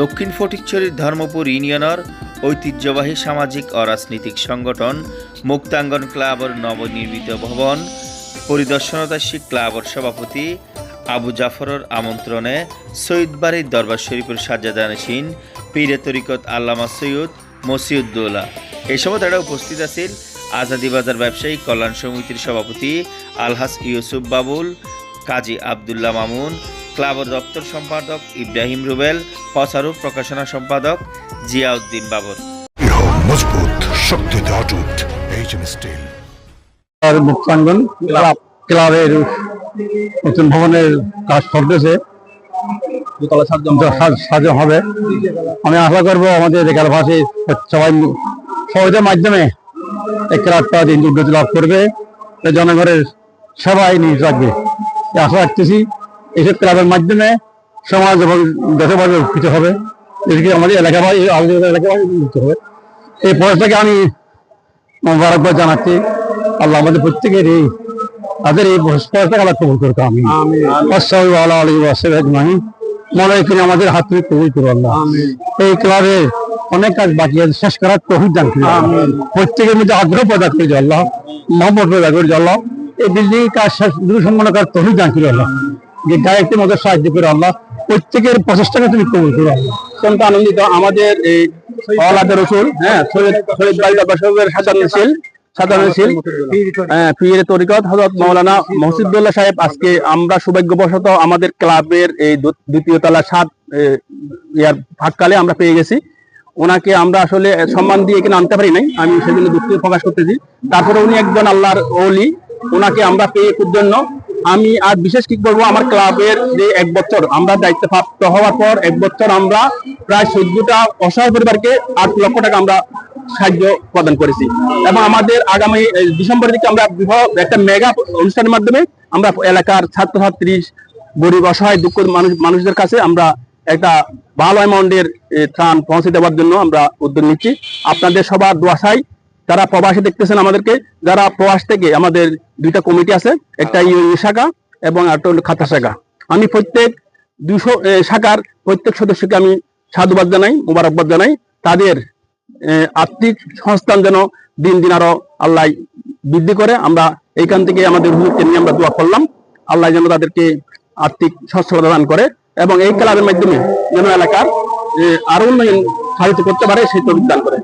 দক্ষিণ ফটিকছড়ির ধর্মপুর ইউনিয়নের ঐতিহ্যবাহী সামাজিক ও রাজনৈতিক সংগঠন মুক্তাঙ্গন ক্লাবর নবনির্মিত ভবন পরিদর্শনতাশী ক্লাবর সভাপতি আবু জাফরের আমন্ত্রণে সৈয়দবাড়ির দরবার শরীফের সাজ্জাদানসীন পীরে তরিকত আল্লামা সৈয়দ মসিউদ্দৌলা। এই সময় তারা উপস্থিত আছেন আজাদি বাজার ব্যবসায়ী কল্যাণ সমিতির সভাপতি আলহাস ইউসুফ বাবুল, কাজী আবদুল্লাহ মামুন, ক্লাবর দপ্তর সম্পাদক ইব্রাহিম রুবেল পসারু প্রকাশনা সম্পাদক জিয়াউদ্দিন বাবর। মজবুত শক্তিতে অটুট এইচএম স্টিল আর মুক্তাঙ্গন ক্লাব ক্লাবের নতুন ভবনের কাজ চলতেছে সাজ- হবে। আমি আশা করব আমাদের এলাকাবাসী সবাই সহজের মাধ্যমে এই ক্লাবটা দিন উন্নতি লাভ করবে। জনগণের সবাই নিজ রাখবে আশা রাখতেছি এইসব ক্লাবের মাধ্যমে সমাজ এবং দেশভাবে উপকৃত হবে। এদিকে আমাদের এলাকাবাসী এলাকাবাসী উপকৃত হবে। এই প্রয়াসটাকে আমি মোবারকবাদ জানাচ্ছি। আল্লাহ আমাদের প্রত্যেকের এই তাদের এই প্রয়াসটাকে আল্লাহ কবুল করতো আমি মনে হয় তিনি আমাদের হাত থেকে কবুল করো আল্লাহ। এই ক্লাবে অনেক কাজ বাকি আছে। শেষ করার তহিদ দান করি। প্রত্যেকের মধ্যে আগ্রহ প্রদান করি আল্লাহ মোহাম্মদ প্রদান করি আল্লাহ এই বিল্ডিং কাজ শেষ দ্রুত সম্পন্ন করার তহিদ দান করি আল্লাহ। যে ডাইরেক্টের মধ্যে সাহায্য করে আল্লাহ প্রত্যেকের প্রচেষ্টাকে তুমি কবুল করো অত্যন্ত আনন্দিত। আমাদের এই আলাদা রসুল হ্যাঁ সৈয়দ বাড়ি বাসাবের সাধারণ ছিল সাধারণ ছিল। হ্যাঁ, পীর তরিকত হজরত মৌলানা মহসিদুল্লাহ সাহেব আজকে আমরা সৌভাগ্যবশত আমাদের ক্লাবের এই দ্বিতীয় তলা সাত ইয়ার ফাঁককালে আমরা পেয়ে গেছি। ওনাকে আমরা আসলে সম্মান দিয়ে এখানে আনতে পারি নাই। আমি সেজন্য দুঃখ প্রকাশ করতেছি। তারপরে উনি একজন আল্লাহর ওলি। ওনাকে আমরা পেয়ে খুব জন্য আমি আর বিশেষ কি করব আমার ক্লাবের যে এক বছর আমরা দায়িত্ব প্রাপ্ত হওয়ার পর এক বছর আমরা প্রায় চোদ্দটা অসহায় পরিবারকে আট লক্ষ টাকা আমরা সাহায্য প্রদান করেছি। এবং আমাদের আগামী এই, ডিসেম্বরের দিকে আমরা একটা মেগা অনুষ্ঠানের মাধ্যমে আমরা এলাকার ছাত্রছাত্রী গরিব অসহায় দুঃখ মানুষ মানুষদের কাছে আমরা একটা ভালো অ্যামাউন্টের ত্রাণ পৌঁছে দেওয়ার জন্য আমরা উদ্যোগ নিচ্ছি। আপনাদের সবার দোয়াশাই যারা প্রবাসে দেখতেছেন আমাদেরকে যারা প্রবাস থেকে আমাদের দুইটা কমিটি আছে একটা ইউনি শাখা এবং একটা হলো খাতা শাখা। আমি প্রত্যেক দুশো শাখার প্রত্যেক সদস্যকে আমি সাধুবাদ জানাই মোবারকবাদ জানাই। তাদের আর্থিক সংস্থান যেন দিন দিন আরও আল্লাহ বৃদ্ধি করে আমরা এইখান থেকে আমাদের হুজুরকে নিয়ে আমরা দোয়া করলাম। আল্লাহ যেন তাদেরকে আর্থিক সচ্ছলতা দান করে এবং এই ক্লাবের মাধ্যমে যেন এলাকার আরও উন্নয়ন সাহিত্য করতে পারে সেই দান করে।